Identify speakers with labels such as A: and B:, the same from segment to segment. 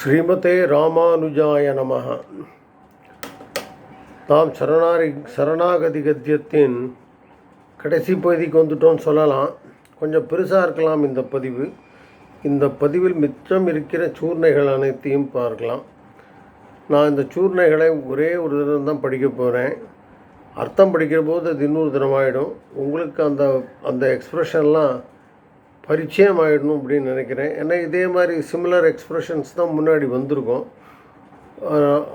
A: ஸ்ரீமதே ராமானுஜாய நமः நாம் சரணாரி சரணாகதி கத்தியத்தின் கடைசி பகுதிக்கு வந்துட்டோம்னு சொல்லலாம். கொஞ்சம் பெருசாக இருக்கலாம் இந்த பதிவு. இந்த பதிவில் மிச்சம் இருக்கிற சூர்ணைகள் அனைத்தையும் பார்க்கலாம். நான் இந்த சூர்ணைகளை ஒரே ஒரு தினம் தான் படிக்க போகிறேன் அர்த்தம் படிக்கிற போது அது இன்னொரு தினமாயிடும் உங்களுக்கு அந்த அந்த எக்ஸ்ப்ரெஷன்லாம் பரிச்சயம் ஆகிடணும் அப்படின்னு நினைக்கிறேன். ஏன்னா இதே மாதிரி சிமிலர் எக்ஸ்ப்ரெஷன்ஸ் தான் முன்னாடி வந்திருக்கோம்.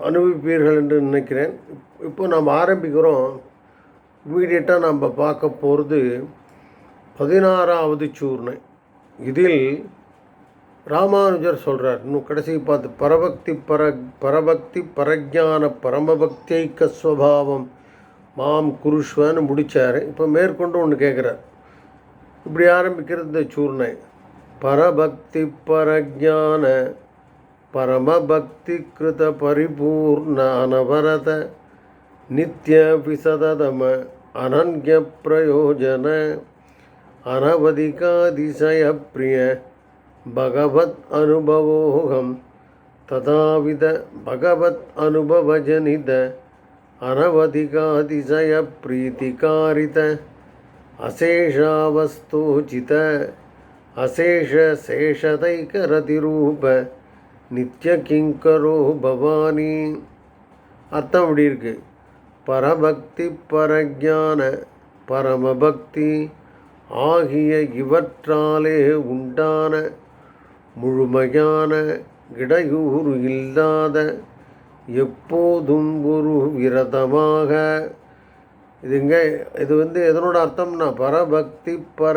A: அனுபவிப்பீர்கள் என்று நினைக்கிறேன். இப்போ நாம் ஆரம்பிக்கிறோம். இமீடியட்டாக நம்ம பார்க்க போகிறது பதினாறாவது சூர்ணை. இதில் ராமானுஜர் சொல்கிறார் இன்னும் கடைசி பார்த்து பரபக்தி பர பரபக்தி பரஜான பரமபக்தியைக்க ஸ்வபாவம். மாம் குருஷ்வன்னு முடித்தார் இப்போ மேற்கொண்டு ஒன்று கேட்குறார் இப்படி ஆரம்பிக்கிறது இந்த சூர்ணை பரபக்தி பரஜான பரமபக்தி கிருத பரிபூர்ண அனவரத நித்ய விசததம அனன்ய பிரயோஜன அனவதிகாதிசய பிரிய பகவத் அனுபவோகம் ததாவித பகவத் அனுபவஜனித அனவதிகாதிசய பிரீத்திகாரித அசேஷாவஸ்தோச்சித அசேஷசேஷதைக்கரதிரூப நித்ய கிங்கரோ பவானி. அர்த்தம் இப்படி இருக்கு. பரபக்தி பரஜான பரமபக்தி ஆகிய இவற்றாலே உண்டான முழுமையான இடையூறு இல்லாத எப்போதும் ஒரு விரதமாக இதுங்க இது வந்து எதனோட அர்த்தம்னா பரபக்தி பர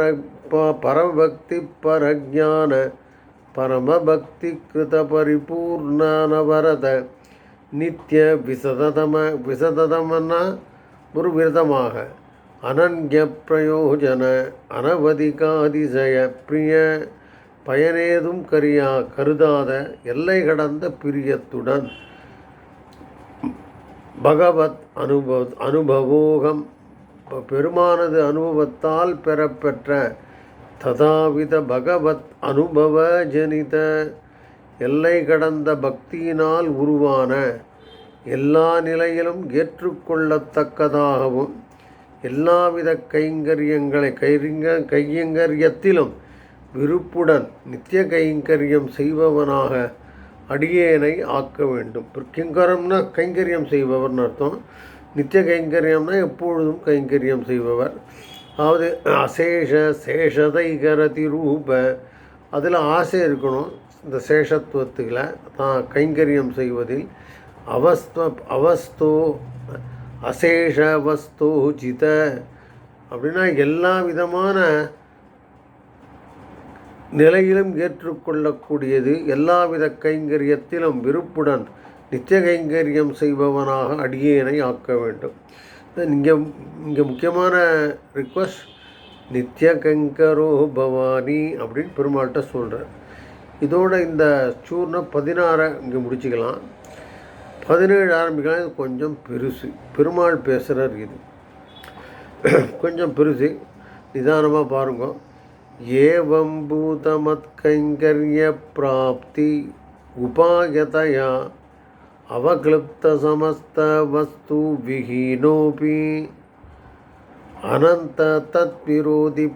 A: ப- பரபக்தி பரஜான பரமபக்தி கிருத பரிபூர்ணவரத நித்ய விசததம விசததமன்னா ஒரு விரதமாக அனன்ய பிரயோஜன அனவதிகாதிசய பிரிய பயனேதும் கரியா கருதாத எல்லை கடந்த பிரியத்துடன். பகவத் அனுபவ அனுபவோகம். பெருமானது அனுபவத்தால் பெறப்பெற்ற ததாவித பகவத் அனுபவ ஜனித எல்லை கடந்த பக்தியினால் உருவான எல்லா நிலையிலும் ஏற்றுக்கொள்ளத்தக்கதாகவும் எல்லாவித கைங்கரியங்களை கைரிங்க கையங்கரியத்திலும் விருப்புடன் நித்திய கைங்கரியம் செய்பவனாக அடியேனை ஆக்க வேண்டும். கிங்கரம்னா கைங்கரியம் செய்பவர்னு அர்த்தம். நித்திய கைங்கரியம்னா எப்பொழுதும் கைங்கரியம் செய்பவர். அதாவது அசேஷ சேஷதைகரதி ரூப அதில் ஆசை இருக்கணும். இந்த சேஷத்துவத்தில் தான் கைங்கரியம் செய்வதில். அவஸ்த அவஸ்தோ அசேஷ வஸ்தோ ஜித. அப்படின்னா எல்லா விதமான நிலையிலும் ஏற்றுக்கொள்ளக்கூடியது எல்லாவித கைங்கரியத்திலும் விருப்புடன் நித்திய கைங்கரியம் செய்பவனாக அடியேனை ஆக்க வேண்டும். இங்கே இங்கே முக்கியமான ரிக்வஸ்ட் நித்திய கங்கரோ பவானி அப்படின்னு பெருமாள்கிட்ட சொல்கிறார் இதோட இந்த சூர்ணம் பதினாறை இங்கே முடிச்சுக்கலாம். பதினேழு ஆரம்பிக்கலாம் இது கொஞ்சம் பெருசு. பெருமாள் பேசுகிறார் இது. கொஞ்சம் பெருசு. நிதானமாக பாருங்க. ஏவம் பூதமத்கைங்கரிய பிராப்தி உபாயதயா அவக்ளுப்த சமஸ்த வஸ்து விஹீனோபி அனந்த தத் விரோதி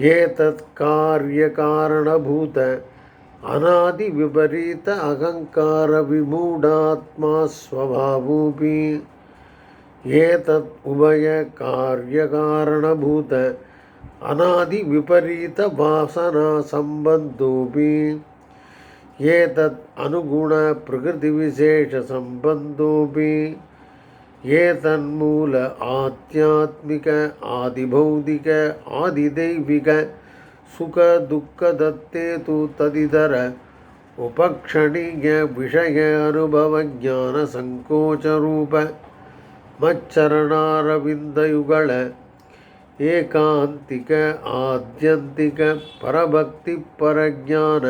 A: பாபாக்ராந்தோபி அனந்த மத் அபச்சாரயுக்தோபி அனந்தமதீய அபச்சாரயுக்தோபி அனந்த அகஸ்ய அபச்சாரயுக்தோபி ये तन्मूल आध्यात्मिक, आदिभौतिक, आदिदैविक। सुख दुख दत्ते तु तदितर उपक्षणीय विषय अनुभव ज्ञान संकोच अनुभवज्ञानसङ्कोचरूप मच्छरणारविन्दयुगळ ಏಕಾಂತಿಕ ಆದ್ಯಂತಿಕ ಪರಭಕ್ತಿ ಪರಜ್ಞಾನ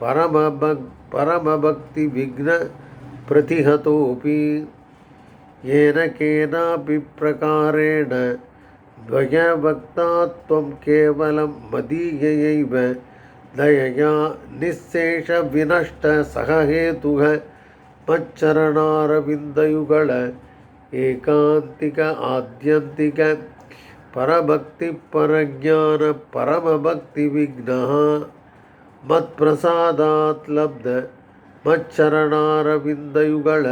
A: ಪರಮಭಕ್ ಪರಮಭಕ್ತಿ ವಿಘ್ನ ಪ್ರತಿಹತೋಪಿ येन केनापि प्रकारेण द्वयभक्ता त्वं केवलं मदीयैव दयया निःशेषविनष्टसह हेतुः मच्चरणारविन्दयुगळ एकान्तिक आद्यन्तिक परभक्तिपरज्ञानपरमभक्तिविघ्नः मत्प्रसादात् लब्ध मच्चरणारविन्दयुगळ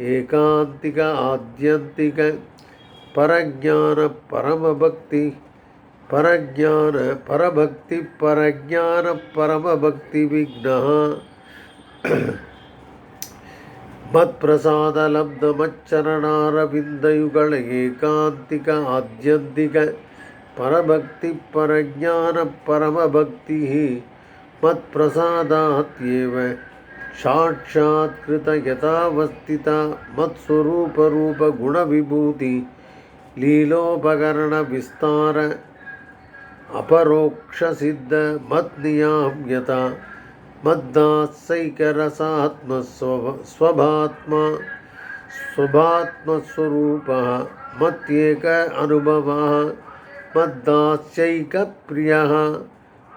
A: एकान्तिक आद्यन्तिक परज्ञानपरमभक्ति परज्ञान परभक्तिपरज्ञानपरमभक्तिविघ्नः मत्प्रसादलब्धमच्चरणारविन्दयुगळ एकान्तिक आद्यन्तिक परभक्तिपरज्ञानपरमभक्तिः मत्प्रसादात्येव साक्षात्कृत साक्षात्कृतयथावस्थिता मत्स्वरूपरूपगुणविभूति लीलोपकरणविस्तार अपरोक्षसिद्धमत्नियाँ यथा मद्दास्यैकरसात्मस्व स्वभात्मा स्वभात्मस्वरूपः मत्येक अनुभवः प्रिय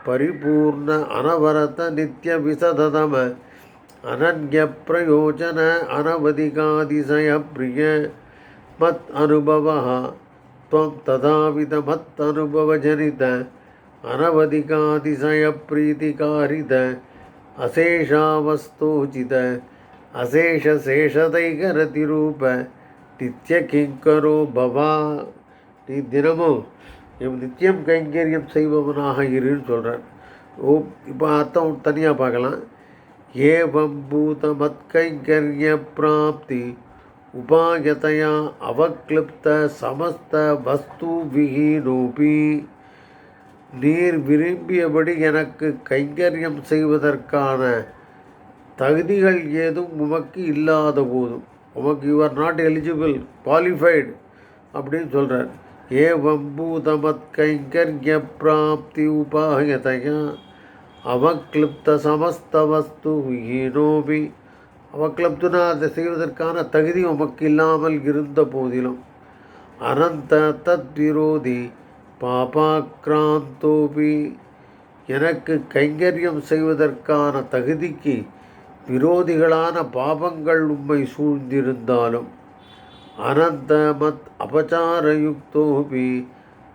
A: परिपूर्ण अनवरतनित्यविसततम अनन्यप्रयोजन अनवधिकातिशयप्रिय मत् अनुभवः त्वं तथाविध मत् अनुभवजनित अनवधिकातिशयप्रीतिकारित अशेषावस्तोचित அசேஷசேஷதைகரதிரூப நித்திய கிங்கரோ பவா நீ தினமும் எம் நித்தியம் கைங்கரியம் செய்பவனாக இருன்னு சொல்கிறார் ஓ இப்போ அர்த்தம் தனியாக பார்க்கலாம் ஏவம் பூத பிராப்தி உபாயதையா அவக்லிப்த சமஸ்த வஸ்து விஹீனோபி நீர் விரும்பியபடி எனக்கு கைங்கரியம் செய்வதற்கான தகுதிகள் ஏதும் உமக்கு இல்லாத போதும். உமக்கு you are not eligible qualified அப்படின்னு சொல்கிறார் ஏவம் பூதமத் கைங்கர்ய பிராப்தி உபாயதையா அவக்லிப்த சமஸ்த வஸ்து அதை செய்வதற்கான தகுதி உமக்கு இல்லாமல் இருந்த போதிலும் அனந்த தத் விரோதி பாபாக்ராந்தோபி. எனக்கு கைங்கரியம் செய்வதற்கான தகுதிக்கு விரோதிகளான பாபங்கள் உம்மை சூழ்ந்திருந்தாலும் அனந்த மத் அபச்சாரயுக்தோபி.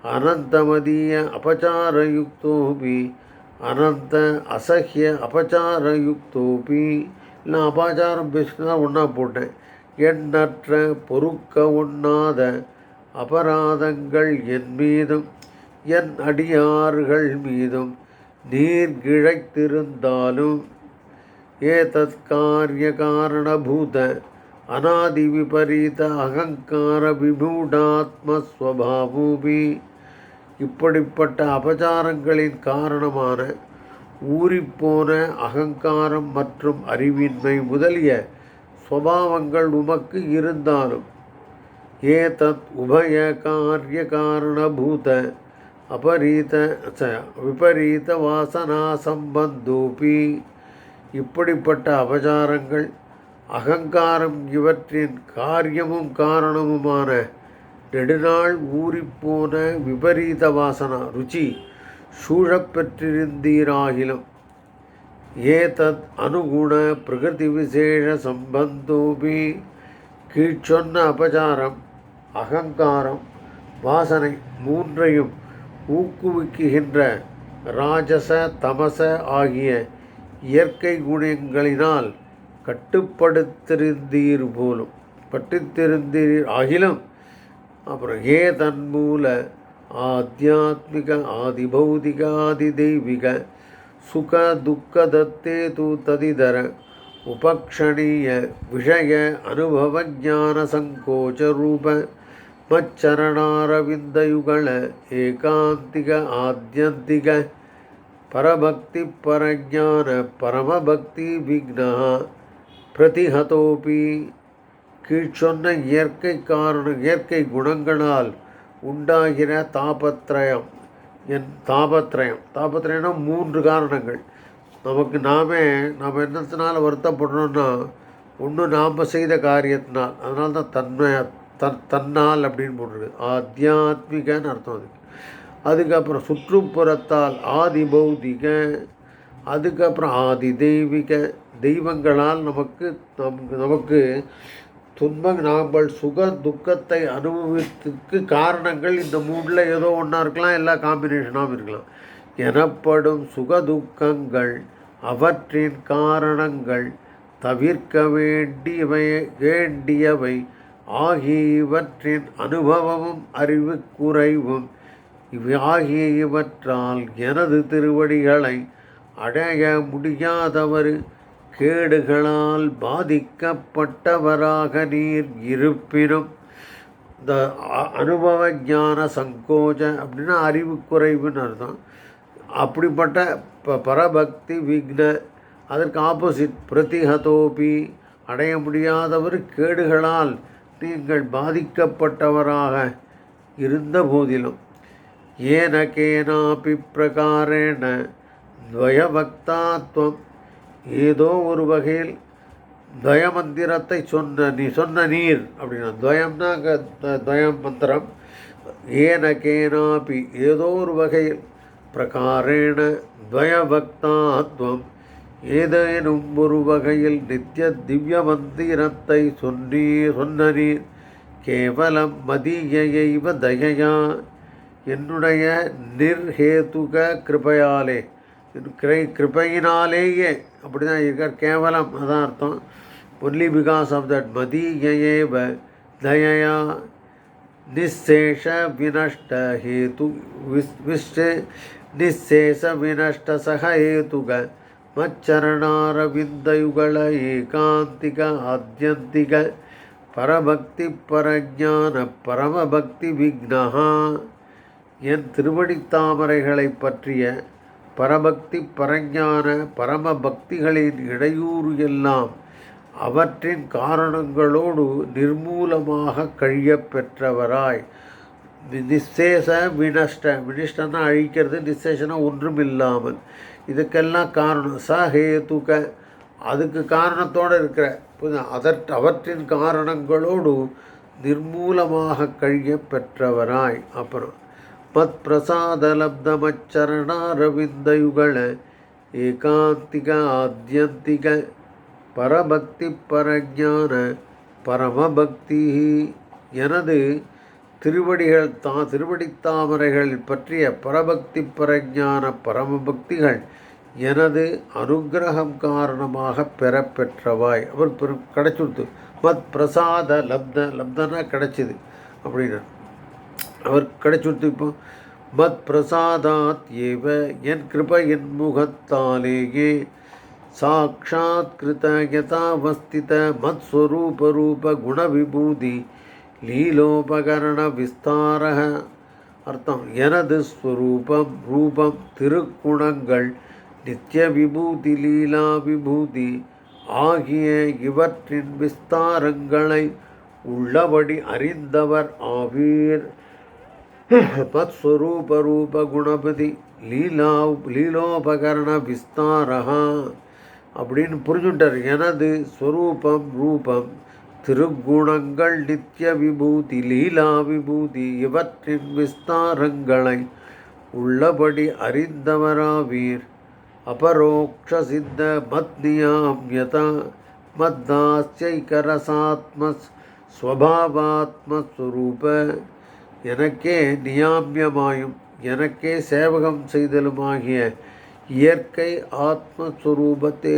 A: அனந்தமதிய அபச்சாரயுக்தோபி. அனந்த அசஹ்ய அபச்சாரயுக்தோபி நான் அபாச்சாரம் பேசினா ஒன்றா போட்டேன் எண்ணற்ற பொறுக்க ஒண்ணாத அபராதங்கள் என் மீதும் என் அடியார்கள் மீதும் நீர் கிழைத்திருந்தாலும் ஏதத் காரிய காரணபூத அநாதி விபரீத அகங்கார விமூடாத்மஸ்வபாவூபி இப்படிப்பட்ட அபச்சாரங்களின் காரணமான ஊறிப்போன அகங்காரம் மற்றும் அறிவின்மை முதலிய சுவாவங்கள் உமக்கு இருந்தாலும் ஏதத் உபய காரிய காரணபூத அபரீத ச விபரீத வாசனா சம்பந்தோபி. இப்படிப்பட்ட அபச்சாரங்கள் அகங்காரம் இவற்றின் காரியமும் காரணமுமான நெடுநாள் ஊறிப்போன விபரீத வாசனா ருச்சி சூழப்பெற்றிருந்தீராகிலும் ஏதத் அனுகுண பிரகிருதி விசேஷ சம்பந்தோபி கீழ்ச்சொன்ன அபச்சாரம் அகங்காரம் வாசனை மூன்றையும் ஊக்குவிக்குகின்ற ராஜச தமச ஆகிய இயற்கை குணங்களினால் கட்டுப்படுத்திருந்தீர் போலும் பட்டுத்திருந்தீர் ஆகிலும் அப்புறம் ஏ தன்மூல ஆத்தியாத்மிக ஆதிபௌதிக ஆதிதெய்வீக சுக துக்கதத்தே தூ ததிதர உபக்ஷணீய விஷய அனுபவ ஞான சங்கோச்ச ரூப மச்சரணாரவிந்தயுகள ஏகாந்திக கீழ்ச்சொன்ன இயற்கை காரண இயற்கை குணங்களால் உண்டாகிற தாபத்ரயம். என் தாபத்ரயம். தாபத்ரயம்னா மூன்று காரணங்கள். நமக்கு நாமே நாம் என்னத்தினால வருத்தப்படுறோம்னா ஒன்று நாம் செய்த காரியத்தினால். அதனால தான் தன்மை தன் தன்னால் அப்படின்னு போட்டிருக்கு. ஆத்தியாத்மிகன்னு அர்த்தம் அதுக்கு. அதுக்கப்புறம் சுற்றுப்புறத்தால் ஆதி பௌதிக அதுக்கப்புறம் ஆதி தெய்வீக தெய்வங்களால் நமக்கு நமக்கு நமக்கு துன்பம் நாம்பல் சுக துக்கத்தை அனுபவித்துக்கு காரணங்கள் இந்த மூணில் ஏதோ ஒன்றா இருக்கலாம் எல்லா காம்பினேஷனாகவும் இருக்கலாம். எனப்படும் சுக துக்கங்கள் அவற்றின் காரணங்கள் தவிர்க்க வேண்டியவை வேண்டியவை ஆகியவற்றின் அனுபவமும் அறிவு குறைவும். இவை ஆகிய இவற்றால் எனது திருவடிகளை அடைய முடியாதவர் கேடுகளால் பாதிக்கப்பட்டவராக நீர் இருப்பினும் இந்த அனுபவ ஞான சங்கோஜ அப்படின்னா அறிவு குறைவுன்னு அர்த்தம் அப்படிப்பட்ட ப பரபக்தி விக்ன அதற்கு ஆப்போசிட் பிரதிஹதோபி அடைய முடியாதவர் கேடுகளால் நீங்கள் பாதிக்கப்பட்டவராக இருந்த போதிலும் ஏன கேனாபி பிரகாரேண துவயபக்தாத்வம் ஏதோ ஒரு வகையில் துவயமந்திரத்தை சொன்ன நீ சொன்ன நீர் அப்படின்னா துவயம்னா துவயம் மந்திரம். ஏன கேனாபி ஏதோ ஒரு வகையில் பிரகாரேண துவயபக்தாத்வம். ஏதேனும் ஒரு வகையில் நித்திய திவ்ய மந்திரத்தை சொன்னீ சொன்ன நீர். கேவலம் மதியைவ தயையா. என்னுடைய நிர்ஹேதுக கிருபையாலே கிரை கிருபையினாலேயே அப்படி தான் இருக்கார். கேவலம் அதான் அர்த்தம். ஒன்லி பிகாஸ் ஆஃப் தட் மதியேவ தயையா நிசேஷ வினஷ்ட ஹேது விஸ் விஷ்ட நிசேஷ வினஷ்ட சக ஹேதுக மச்சரணாரவிந்தயுகள ஏகாந்திக ஆத்தியந்திக பரபக்தி பரஜான பரமபக்தி விக்னஹா என் திருவடித் தாமரைகளை பற்றிய பரபக்தி பரஞான பரம பக்திகளின் இடையூறு எல்லாம் அவற்றின் காரணங்களோடு நிர்மூலமாக கழிய பெற்றவராய். நிசேஷ வினஷ்ட வினிஷ்டனா அழிக்கிறது நிசேஷனா ஒன்றும் இல்லாமல் இதுக்கெல்லாம் காரணம். ச ஹேதுக அதுக்கு காரணத்தோடு இருக்கிற புரியுதா? அதற் அவற்றின் காரணங்களோடு நிர்மூலமாக கழிய பெற்றவராய். அப்புறம் மத் பிரசாதலப்தமச்சரணாரவிந்தயுகள ஏகாந்திக ஆத்தியந்திக பரபக்தி பரஞான பரமபக்தி எனது திருவடிகள் தா திருவடித்தாமரைகள் பற்றிய பரபக்தி பரஞான பரமபக்திகள் எனது அனுக்கிரகம் காரணமாக பெறப்பெற்றவாய். அவர் பெரும் கிடைச்சுடுத்து மத் பிரசாத லப்த லப்தனா கிடைச்சிது அப்படின்னு அவர் கிடைச்சுடுத்து இப்போ மத் பிரசாதாத் ஏவ என் கிருபையின் முகத்தாலேயே சாட்சாத் கிருத யதாவஸ்தித மத் ஸ்வரூப ரூப குண விபூதி லீலோபகரண விஸ்தாரக அர்த்தம் எனது ஸ்வரூபம் ரூபம் திருக்குணங்கள் நித்திய விபூதி லீலா விபூதி ஆகிய இவற்றின் விஸ்தாரங்களை உள்ளபடி அறிந்தவர் ஆவீர். மத்ஸ்வரூபரூப குணபதி லீலா லீலோபகரண விஸ்தாரா அப்படின்னு புரிஞ்சுட்டார். எனது ஸ்வரூபம் ரூபம் திருக்குணங்கள் நித்திய விபூதி லீலா விபூதி இவற்றின் விஸ்தாரங்களை உள்ளபடி அறிந்தவராவீர். அபரோக்ஷ சித்த மத்னியாம்யதா மத்தாஸ்யைகரசாத்ம ஸ்வபாவாத்மஸ்வரூப எனக்கே நியாமியமாயும் எனக்கே சேவகம் செய்தலுமாகிய இயற்கை ஆத்மஸ்வரூபத்தை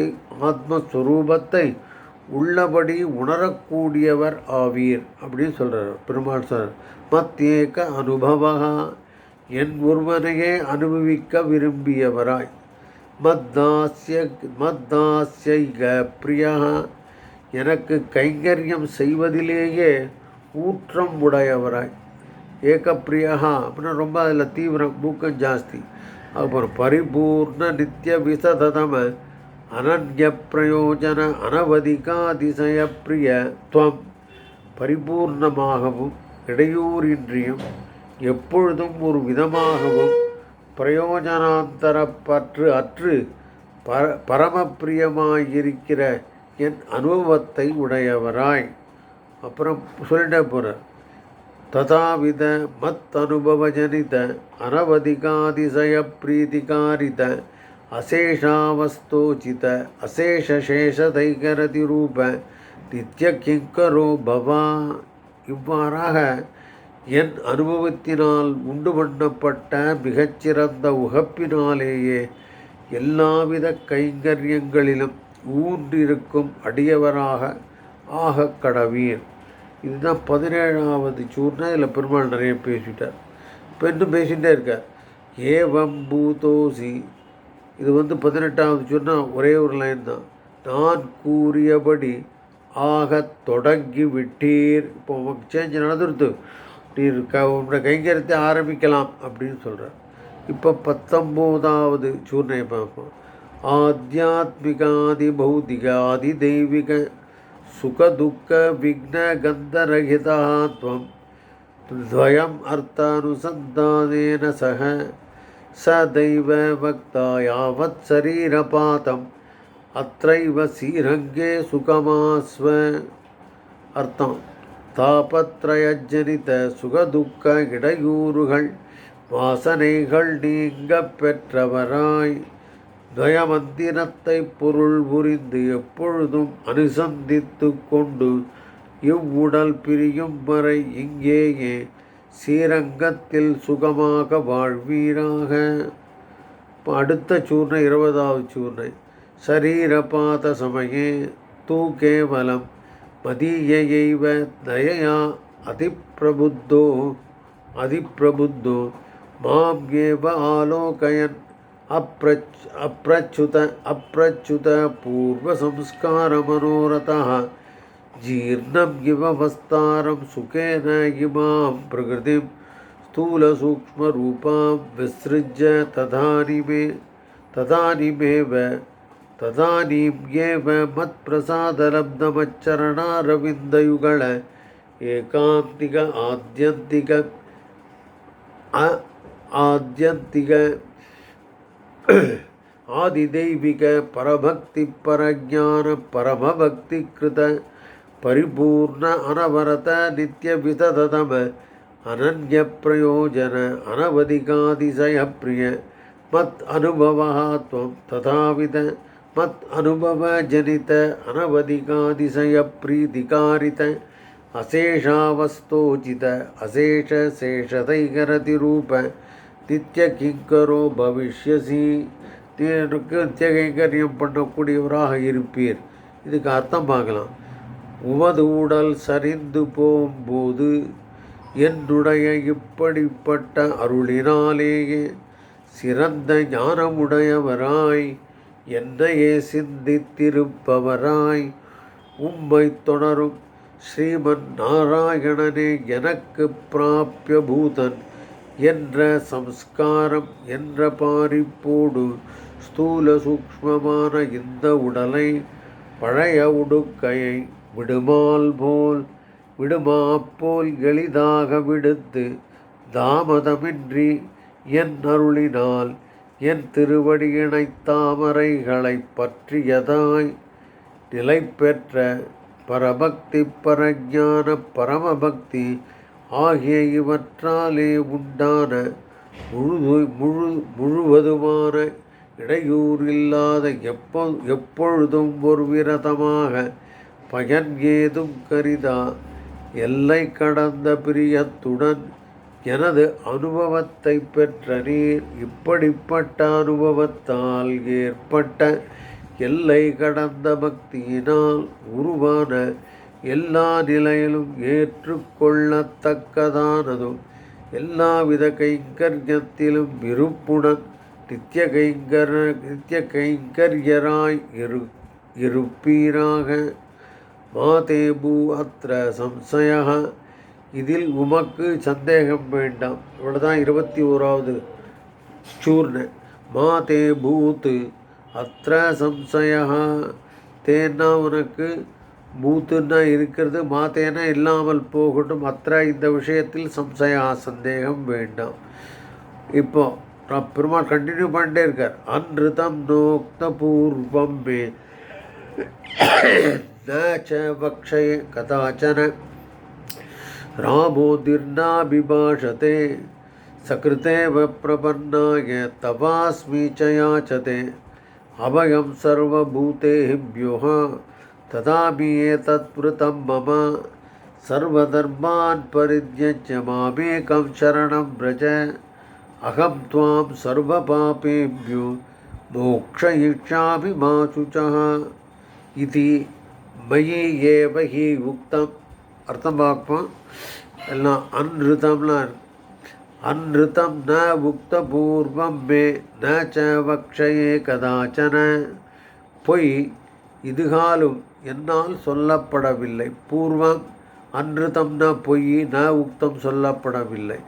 A: ஆத்மஸ்வரூபத்தை உள்ளபடி உணரக்கூடியவர் ஆவீர் அப்படின்னு சொல்கிறார் பெருமாள் சார். மத்தியேக்க அனுபவகா என் ஒருவனையே அனுபவிக்க விரும்பியவராய். மத்தாசிய மத்தாஸ்யைக பிரியா எனக்கு கைங்கரியம் செய்வதிலேயே ஊற்றம் உடையவராய். ஏகப்பிரியகா அப்படின்னா ரொம்ப அதில் தீவிரம் மூக்கம் ஜாஸ்தி. அப்புறம் பரிபூர்ண நித்திய விசததம அனன்ய பிரயோஜன அனவதிகாதிசய பிரிய துவம். பரிபூர்ணமாகவும் இடையூறின்றியும் எப்பொழுதும் ஒரு விதமாகவும் பிரயோஜனாந்தரப்பற்று அற்று பர பரமப்பிரியமாயிருக்கிற என் அனுபவத்தை உடையவராய். அப்புறம் சொல்லிட்டே போகிறார் ததாவித மத்தனுபவஜனித அனுபவஜனித பிரீதிகாரித அசேஷாவஸ்தோச்சித அசேஷசேஷதைகரதி ரூப நித்ய கிங்கரோ பவா. இவ்வாறாக என் அனுபவத்தினால் உண்டு பண்ணப்பட்ட மிகச்சிறந்த உகப்பினாலேயே எல்லாவித கைங்கரியங்களிலும் ஊன்றிருக்கும் அடியவராக ஆகக் கடவீர் இதுதான் பதினேழாவது சூர்னா இதில் பெருமாள் நிறைய பேசிட்டார். இப்போ இன்னும் பேசிகிட்டே இருக்கார். ஏவம் பூதோசி. இது வந்து பதினெட்டாவது சூர்னா ஒரே ஒரு லைன் தான். நான் கூறியபடி ஆகத் தொடங்கி விட்டீர். இப்போ உமக்கு சேஞ்ச் நடந்துருது. நீர் க உன்னோட கைங்கரத்தை ஆரம்பிக்கலாம் அப்படின்னு சொல்கிறார் இப்போ பத்தொம்போதாவது சூர்ணையை பார்ப்போம். ஆத்தியாத்மிகாதி பௌத்திகாதி தெய்வீக சுகதுக்க விக்ன கந்தரகிதா त्वं द्वयम् अर्थानुसन्धानेन सह सदैव वक्ता यावत् शरीरपातम् अत्रैव श्रीरङ्गे सुखमास्व அர்த்தம் தாபத்ரயஜனித சுகதுக்க இடையூறுகள் வாசனைகள் நீங்க பெற்றவராய் துவயமந்திரத்தை பொருள் புரிந்து எப்பொழுதும் அனுசந்தித்து கொண்டு இவ்வுடல் பிரியும் வரை இங்கேயே ஸ்ரீரங்கத்தில் சுகமாக வாழ்வீராக. அடுத்த சூர்ணை இருபதாவது சூர்ணை. சரீரபாத சமயே தூ கேவலம் மதீயைவ தயையா அதிப்பிரபுத்தோ அதிப்பிரபுத்தோ. மாம் ஏவ ஆலோகயன் अप्रच् अप्रच्युत अप्रच्युत पूर्वसंस्कारमनोरथः। जीर्णम् इव वस्तारं सुखेन प्रकृतिं स्थूलसूक्ष्मरूपां विसृज्य तदानीमे तदानीमेव तदानीम् एव मत्प्रसादलब्धमच्चरणारविन्दयुगळ एकान्तिक आद्यन्तिक आद्यन्तिक आदिदैविक परभक्ति परज्ञान, परमभक्ति कृत, परिपूर्ण अनवरत नित्य विततम अनन्य प्रयोजन, अनवधिकातिशय प्रिय, मत अनुभव त्वं तथाविद, मत अनुभव जनित अनवधिकातिशय प्रीतिकारित अशेषावस्तोचित अशेष शेषतैकरतिरूप நித்திய கிங்கரோ பவிஷ்யசி. எனக்கு நித்திய கைங்கரியம் பண்ணக்கூடியவராக இருப்பீர். இதுக்கு அர்த்தம் பார்க்கலாம். உமது உடல் சரிந்து போகும்போது என்னுடைய இப்படிப்பட்ட அருளினாலேயே சிறந்த ஞானமுடையவராய் என்னையே சிந்தித்திருப்பவராய் உம்மை தொடரும் ஸ்ரீமன் நாராயணனே எனக்கு பிராபியபூதன் என்ற சம்ஸ்காரம் என்ற பாரிப்போடு ஸ்தூல சூக்ஷ்மமான இந்த உடலை பழைய உடுக்கையை விடுமால் போல் விடுமா போல் எளிதாக விடுத்து தாமதமின்றி என் அருளினால் என் திருவடியினை தாமரைகளை பற்றியதாய் நிலை பெற்ற பரபக்தி பரஞான பரமபக்தி ஆகிய இவற்றாலே உண்டான முழுது முழு முழுவதுமான இடையூறில்லாத எப்போ எப்பொழுதும் ஒரு விரதமாக பயன் ஏதும் கரிதா எல்லை கடந்த பிரியத்துடன் எனது அனுபவத்தை பெற்ற நீர் இப்படிப்பட்ட அனுபவத்தால் ஏற்பட்ட எல்லை கடந்த பக்தியினால் உருவான எல்லா நிலையிலும் ஏற்றுக்கொள்ளத்தக்கதானதும் எல்லாவித கைங்கரியத்திலும் விருப்புடன் நித்திய கைங்கர நித்திய கைங்கரியராய் இரு இருப்பீராக. மாதேபு அத்திர சம்சய இதில் உமக்கு சந்தேகம் வேண்டாம். இவ்வளோதான் இருபத்தி ஓராவது சூர்ண மாதே பூத்து அத்திர சம்சய தேன்னா உனக்கு மூத்துன்னா இருக்கிறது மாத்தேனா இல்லாமல் போகட்டும். அத்த இந்த விஷயத்தில் சம்சய சந்தேகம் வேண்டாம். இப்போ பெருமாள் கண்டினியூ பண்ணிட்டே இருக்கார். அன்றுதம் நோக்த பூர்வம் மே பக்ஷய கதாச்சன. ராமோதிர்னாபிபாஷதே சகிருத்தேவ பிரபன்னாய தவாஸ்மி சயாச்சதே அபயம் சர்வபூதேபியோக ததாபி ஏதத்ருதம் மம சர்வதர்மான் பரித்யஜ மாமேகம் சரணம் பிரஜ அகம் துவாம் சர்வ பாபேபியோ மோக்ஷயிஷாமி மா சுச்சா இது மயி ஏவ ஹி உக்தம் அர்த்தம் பார்ப்போம் எல்லாம் அன்ருதம்லாம் அன்ருதம் ந உக்த பூர்வம் மே ந ச வக்ஷயே கதாச்சன பொய் இதுகாலும் என்னால் சொல்லப்படவில்லை. பூர்வம் ந பொய் ந உக்தம் சொல்லப்படவில்லை.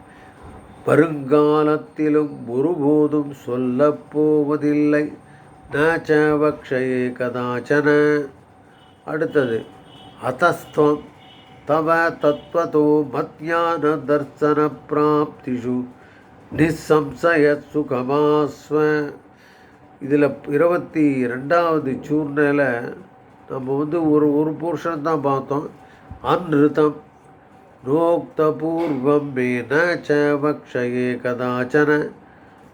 A: வருங்காலத்திலும் ஒருபோதும் சொல்லப்போவதில்லை ந வக்ஷயே கதாச்சன. அடுத்தது அத்தஸ்துவம். தவ தத்வதோ மத்தியான தர்சன பிராப்திஷு. நிசம்சய சுகமாஸ்வ. இதில் இருபத்தி ரெண்டாவது சூர்நில நம்ம வந்து ஒரு ஒரு போர்ஷன் தான் பார்த்தோம். அன்ருதம் நோக்த பூர்வம் மேன கதாச்சன.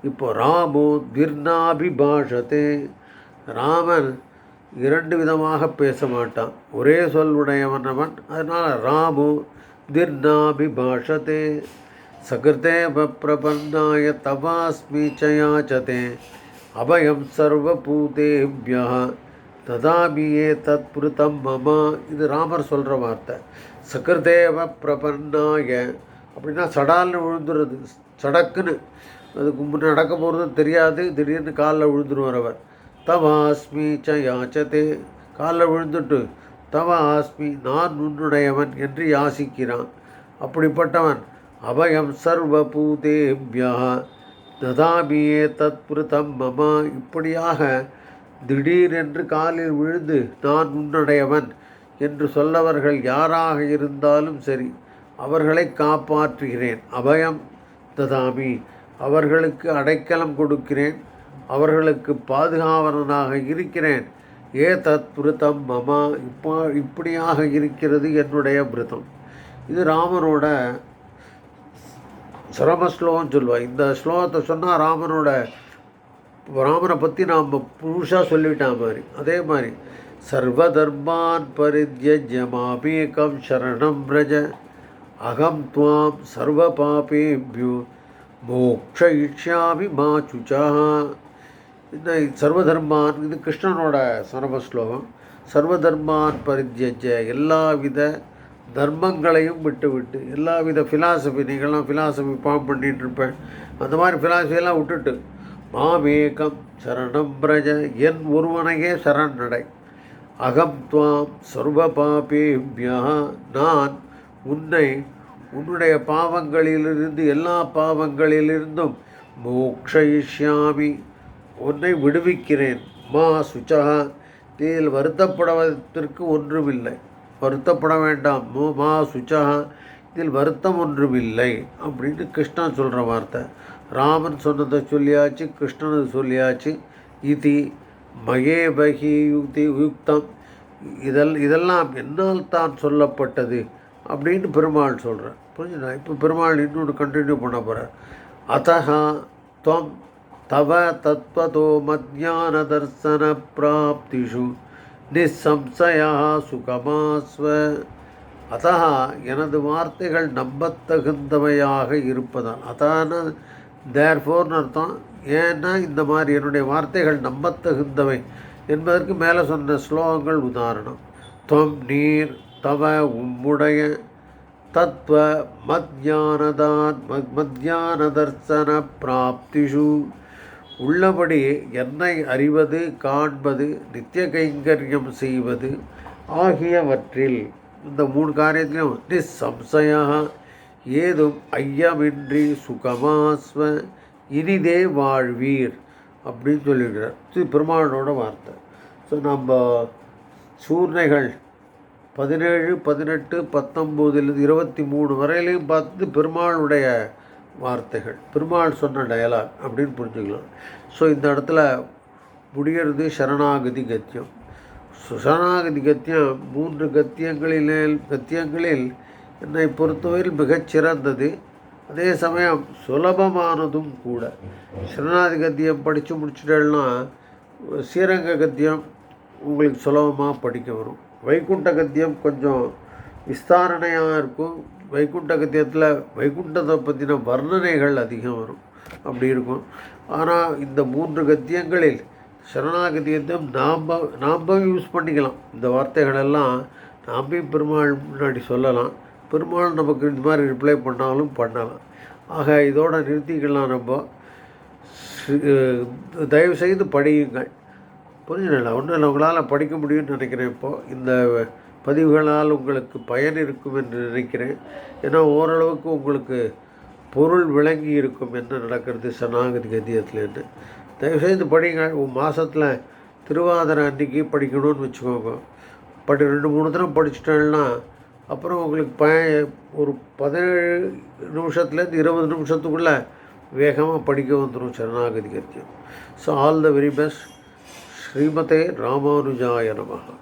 A: இப்போ ராமோ திர்னாபிபாஷத்தே ராமன் இரண்டு விதமாக பேச மாட்டான். ஒரே சொல் அவன். அதனால் ராமு திர்னாபிபாஷத்தே சகிருதே பிரபன்னாய தவாஸ்மி சயாச்சதே. அபயம் சர்வபூதேபியா ததாமியே தத் புருத்தம் மம. இது ராமர் சொல்கிற வார்த்தை. சகிருதேவ பிரபன்னாய. அப்படின்னா சடால்னு விழுந்துருது சடக்குன்னு. அதுக்கு முன்னே நடக்க போகிறது தெரியாது. திடீர்னு காலில் விழுந்துருவார் அவர். தவாஸ்மி ச யாச்சதே. காலில் விழுந்துட்டு தவ ஆஸ்மி நான் உன்னுடையவன் என்று யாசிக்கிறான். அப்படிப்பட்டவன் அபயம் சர்வ சர்வபூதேபியா. ததாமியே தத்பிருதம் மம. இப்படியாக திடீரென்று காலில் விழுந்து நான் உன்னுடையவன் என்று சொல்லவர்கள் யாராக இருந்தாலும் சரி அவர்களை காப்பாற்றுகிறேன். அபயம் ததாமி அவர்களுக்கு அடைக்கலம் கொடுக்கிறேன் அவர்களுக்கு பாதுகாவலனாக இருக்கிறேன். ஏ தத் விருத்தம் மமா இப்போ இப்படியாக இருக்கிறது என்னுடைய விருத்தம். இது ராமனோட சிரம ஸ்லோகம் சொல்லுவாள் இந்த ஸ்லோகத்தை சொன்னால் ராமனோட ராமனை பற்றி நாம் புதுசாக சொல்லிவிட்டா மாதிரி. அதே மாதிரி சர்வதர்மான் பரித்யஜ்ய மாமேகம் சரணம் பிரஜ அகம் துவாம் சர்வ பாபேபியோ மோக்ஷயிஷ்யாமி மா சுச்சா இந்த சர்வதர்மான் இது கிருஷ்ணனோட சரம ஸ்லோகம் சர்வதர்மான் பரித்யஜ எல்லாவித தர்மங்களையும் விட்டுவிட்டு எல்லா எல்லாவித ஃபிலாசபி நீங்கள்லாம் ஃபிலாசபி ஃபார்ம் பண்ணிகிட்டு இருப்பேன். அந்த மாதிரி ஃபிலாசபியெல்லாம் விட்டுட்டு மாமேகம் சரணம் பிரஜ என் ஒருவனையே சரணடை அகம் துவாம் சர்வ பாபேபியா நான் உன்னை உன்னுடைய பாவங்களிலிருந்து எல்லா பாவங்களிலிருந்தும் மோக்ஷயிஷ்யாமி உன்னை விடுவிக்கிறேன். மா சுச்சா இதில் வருத்தப்படுவதற்கு ஒன்றுமில்லை. வருத்தப்பட வேண்டாம். மா சுச்சா இதில் வருத்தம் ஒன்றுமில்லை அப்படின்னு கிருஷ்ணன் சொல்கிற வார்த்தை. ராமன் சொன்னதை சொல்லியாச்சு கிருஷ்ணனை சொல்லியாச்சு. இது மகேபகி யுக்தி யுக்தம். இதெல் இதெல்லாம் என்னால் தான் சொல்லப்பட்டது அப்படின்னு பெருமாள் சொல்கிறார் புரிஞ்சுதா? இப்போ பெருமாள் இன்னொன்று கண்டினியூ பண்ண போகிறார் அத்தகா துவம் தவ தத்வதோ மத்யான தர்சன பிராப்திஷு நிசம்சயா சுகமாஸ்வ. அத்தகா எனது வார்த்தைகள் நம்பத்தகுந்தவையாக இருப்பதால் அதான தேர்ஃபோர்னு அர்த்தம் ஏன்னா இந்த மாதிரி என்னுடைய வார்த்தைகள் நம்பத்தகுந்தவை என்பதற்கு மேலே சொன்ன ஸ்லோகங்கள் உதாரணம். துவம் நீர் தவ உம்முடைய தத்துவ மத்யானதான் மத்யானதர்சன மத்தியான தர்சன பிராப்திஷு. உள்ளபடி என்னை அறிவது காண்பது நித்திய கைங்கரியம் செய்வது ஆகியவற்றில் இந்த மூணு காரியத்திலும் நிசம்சயாக ஏதும் ஐயமின்றி சுகமாஸ்வ இனிதே வாழ்வீர் அப்படின்னு சொல்லியிருக்கிறார். இது பெருமானோட வார்த்தை. ஸோ நம்ம சூர்ணைகள் பதினேழு பதினெட்டு பத்தொம்போதுலேருந்து இருபத்தி மூணு வரையிலையும் பார்த்து பெருமாளுடைய வார்த்தைகள் பெருமாள் சொன்ன டயலாக் அப்படின்னு புரிஞ்சுக்கலாம். ஸோ இந்த இடத்துல முடிகிறது சரணாகதி கத்தியம். சரணாகதி கத்தியம் மூன்று கத்தியங்களில் கத்தியங்களில் என்னை பொறுத்தவரையில் மிகச்சிறந்தது அதே சமயம் சுலபமானதும் கூட. சரணாதி கத்தியம் படித்து முடிச்சிட்டேன்னா ஸ்ரீரங்க கத்தியம் உங்களுக்கு சுலபமாக படிக்க வரும். வைகுண்ட கத்தியம் கொஞ்சம் விஸ்தாரணையாக இருக்கும். வைகுண்ட கத்தியத்தில் வைகுண்டத்தை பற்றின வர்ணனைகள் அதிகம் வரும். அப்படி இருக்கும். ஆனால் இந்த மூன்று கத்தியங்களில் சரணாகதியத்தை நாம் நாம் யூஸ் பண்ணிக்கலாம். இந்த வார்த்தைகளெல்லாம் நாமே பெருமாள் முன்னாடி சொல்லலாம். பெரும்பாலும் நமக்கு இந்த மாதிரி ரிப்ளை பண்ணாலும் பண்ணலாம் ஆக இதோட நிறுத்திக்கலாம் நம்ம. தயவு செய்து படியுங்கள். புரிஞ்சுங்களா ஒன்றும் இல்லை. உங்களால் படிக்க முடியும்னு நினைக்கிறேன் இப்போது இந்த பதிவுகளால் உங்களுக்கு பயன் இருக்கும் என்று நினைக்கிறேன். ஏன்னா ஓரளவுக்கு உங்களுக்கு பொருள் விளங்கி இருக்கும் என்ன நடக்கிறது சனாகதி கத்தியத்துலேருந்து தயவுசெய்து படிங்க மாதத்தில் திருவாதிரை அன்றைக்கி படிக்கணும்னு வச்சுக்கோங்க. படி ரெண்டு மூணு தினம் படிச்சிட்டேன்னா அப்புறம் உங்களுக்கு ப ஒரு பதினேழு நிமிஷத்துலேருந்து இருபது நிமிஷத்துக்குள்ளே வேகமாக படிக்க வந்துடும் Saranagati Gadyam so all the very best ஸ்ரீமதே ராமானுஜாய நமகா